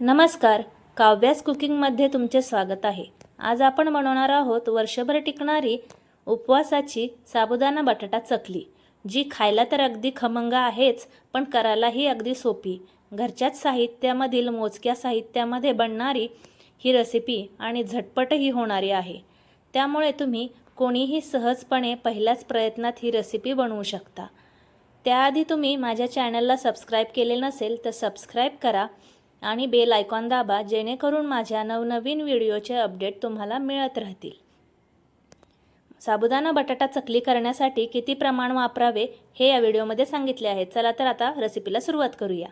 नमस्कार काव्यास कुकिंगमध्ये तुमचे स्वागत आहे. आज आपण बनवणार आहोत वर्षभर टिकणारी उपवासाची साबुदाणा बटाटा चकली जी खायला तर अगदी खमंग आहेच पण करायलाही अगदी सोपी. घरच्याच साहित्यामधील मोजक्या साहित्यामध्ये बनणारी ही रेसिपी आणि झटपटही होणारी आहे. त्यामुळे तुम्ही कोणीही सहजपणे पहिल्याच प्रयत्नात ही रेसिपी बनवू शकता. त्याआधी तुम्ही माझ्या चॅनलला सबस्क्राईब केले नसेल तर सबस्क्राईब करा. आणि बेल आयकॉन दाबा जेणेकरून माझ्या नवनवीन व्हिडिओचे अपडेट तुम्हाला मिळत राहतील. साबुदाणा बटाटा चकली करण्यासाठी किती प्रमाण वापरावे हे या व्हिडिओमध्ये सांगितले आहे. चला तर आता रेसिपीला सुरुवात करूया.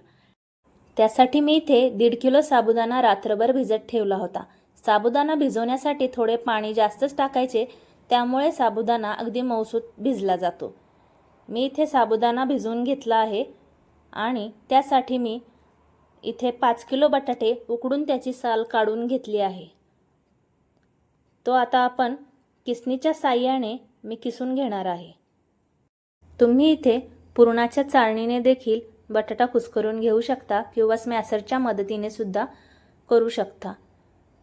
त्यासाठी मी इथे दीड किलो साबुदाणा रात्रभर भिजत ठेवला होता. साबुदाणा भिजवण्यासाठी थोडे पाणी जास्तच टाकायचे त्यामुळे साबुदाणा अगदी मऊसूत भिजला जातो. मी इथे साबुदाणा भिजवून घेतला आहे आणि त्यासाठी मी इथे पाच किलो बटाटे उकडून त्याची साल काढून घेतली आहे. तो आता आपण किसनीच्या साह्याने मी किसून घेणार आहे. तुम्ही इथे पुरणाच्या चाळणीने देखील बटाटा कुस्करून घेऊ शकता किंवा स्मॅसरच्या मदतीने सुद्धा करू शकता.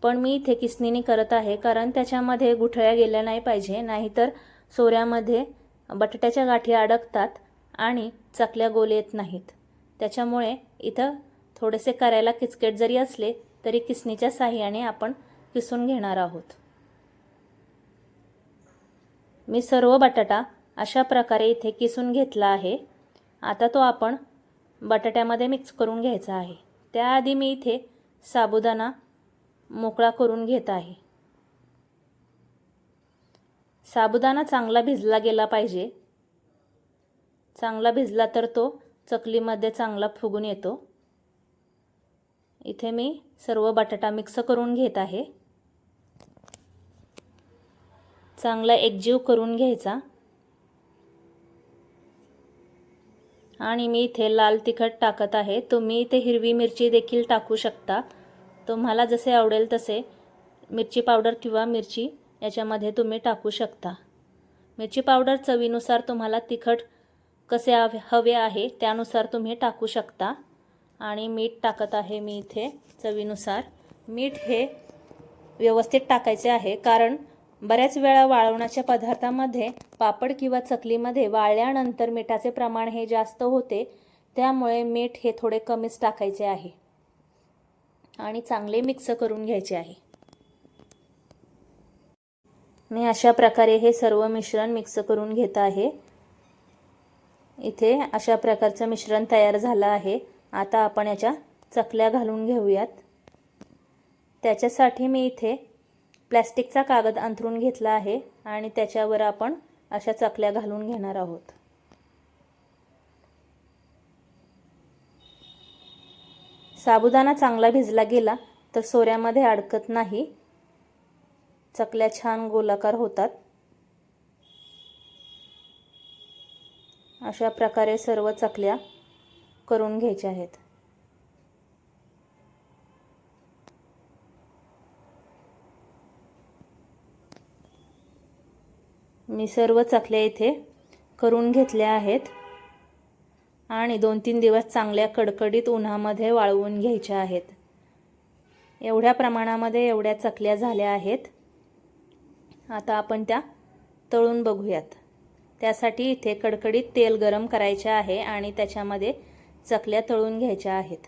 पण मी इथे किसनीने करत आहे कारण त्याच्यामध्ये गुठळ्या गेल्या नाही पाहिजे नाहीतर सोऱ्यामध्ये बटाट्याच्या गाठी अडकतात आणि चकल्या गोल येत नाहीत. त्याच्यामुळे इथं थोडेसे करायला किचकेट जरी असले तरी किसणीच्या साह्याने आपण किसून घेणार आहोत. मी सर्व बटाटा अशा प्रकारे इथे किसून घेतला आहे. आता तो आपण बटाट्यामध्ये मिक्स करून घ्यायचा आहे. त्याआधी मी इथे साबुदाणा मोकळा करून घेत आहे. साबुदाणा चांगला भिजला गेला पाहिजे. चांगला भिजला तर तो चकलीमध्ये चांगला फुगून येतो. इथे मी सर्व बटाटा मिक्स करून घेत आहे. चांगला एकजीव करून घ्यायचा. आणि मी इथे लाल तिखट टाकत आहे. तुम्ही इथे हिरवी मिरची देखील टाकू शकता. तुम्हाला जसे आवडेल तसे मिरची पावडर किंवा मिरची याच्यामध्ये तुम्ही टाकू शकता. मिरची पावडर चवीनुसार तुम्हाला तिखट कसे हवे हवे आहे त्यानुसार तुम्ही टाकू शकता. आणि मीठ टाकत आहे मी इथे चवीनुसार. मीठ हे व्यवस्थित टाकायचे आहे कारण बऱ्याच वेळा वाळवण्याच्या पदार्थामध्ये पापड किंवा चकलीमध्ये वाळल्यानंतर मिठाचे प्रमाण हे जास्त होते त्यामुळे मीठ हे थोडे कमीच टाकायचे आहे आणि चांगले मिक्स करून घ्यायचे आहे. मी अशा प्रकारे हे सर्व मिश्रण मिक्स करून घेत आहे. इथे अशा प्रकारचं मिश्रण तयार झालं आहे. आता आपण याच्या चकल्या घालून घेऊयात. त्याच्यासाठी मी इथे प्लॅस्टिकचा कागद अंथरून घेतला आहे आणि त्याच्यावर आपण अशा चकल्या घालून घेणार आहोत. साबुदाणा चांगला भिजला गेला तर सोऱ्यामध्ये अडकत नाही. चकल्या छान गोलाकार होतात. अशा प्रकारे सर्व चकल्या करून घ्यायचे आहेत. मी सर्व चकल्या इथे करून घेतल्या आहेत आणि दोन तीन दिवस चांगल्या कडकडीत उन्हामध्ये वाळवून घ्यायच्या आहेत. एवढ्या प्रमाणामध्ये एवढ्या चकल्या झाल्या आहेत. आता आपण त्या तळून बघूयात. त्यासाठी इथे कडकडीत तेल गरम करायचे आहे आणि त्याच्यामध्ये चकल्या तळून घ्यायच्या आहेत.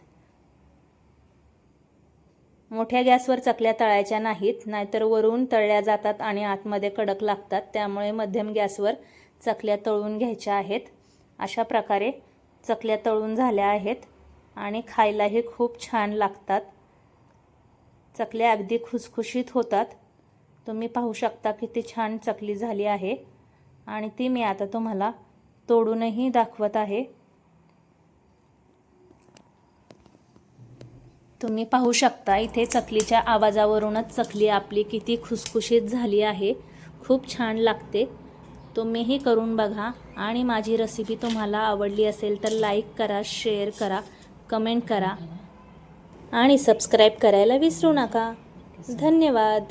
मोठ्या गॅसवर चकल्या तळायच्या नाहीत नाहीतर वरून तळल्या जातात आणि आतमध्ये कडक लागतात त्यामुळे मध्यम गॅसवर चकल्या तळून घ्यायच्या आहेत. अशा प्रकारे चकल्या तळून झाल्या आहेत आणि खायलाही खूप छान लागतात. चकल्या अगदी खुसखुशीत होतात. तुम्ही पाहू शकता किती छान चकली झाली आहे आणि ती मी आता तुम्हाला तोडूनही दाखवत आहे. तुम्ही पाहू शकता इथे चकलीच्या आवाजावरूनच चकली आपली किती खुसखुशीत झाली आहे. खूप छान लागते. तुम्हीही करून बघा आणि माझी रेसिपी तुम्हाला आवडली असेल तर लाईक करा शेअर करा कमेंट करा. आणि सबस्क्राईब करायला विसरू नका. धन्यवाद.